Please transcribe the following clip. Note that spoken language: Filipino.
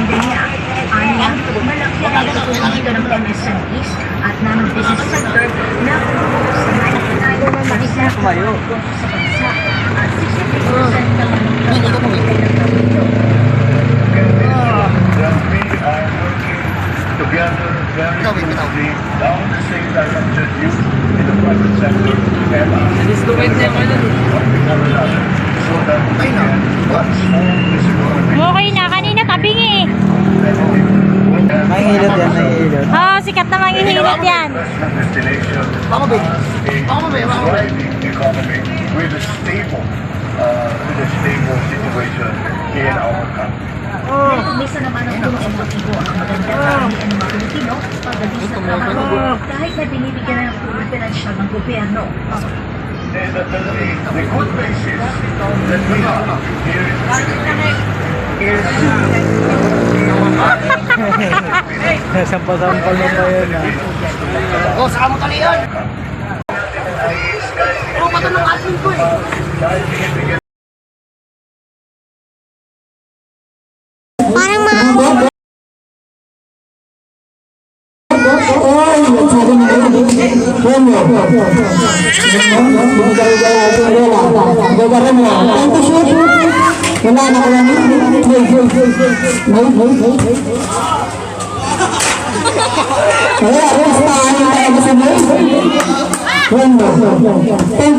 pandemya. Anya, malaki ang itutunan ng MSMEs at ng business sector na kumukulong sa na manghihilot yan. investment destination uh, a thriving economy with a stable uh, with a stable situation in our country. Pero minsan naman ang sa motibo ang maganda ng ng mga Pilipino pagdating sa trabaho kahit na binibigyan na ng tulong pinansyal ng gobyerno. The, the, the, good basis that we have here Philippines. is Sampal-sampal mo pa yun ah. Oh, saka mo tali yun. Oh, bato ng admin ko eh. Parang mga... Wala na wala na. Wala, na ano tayo sa may. One more. Ten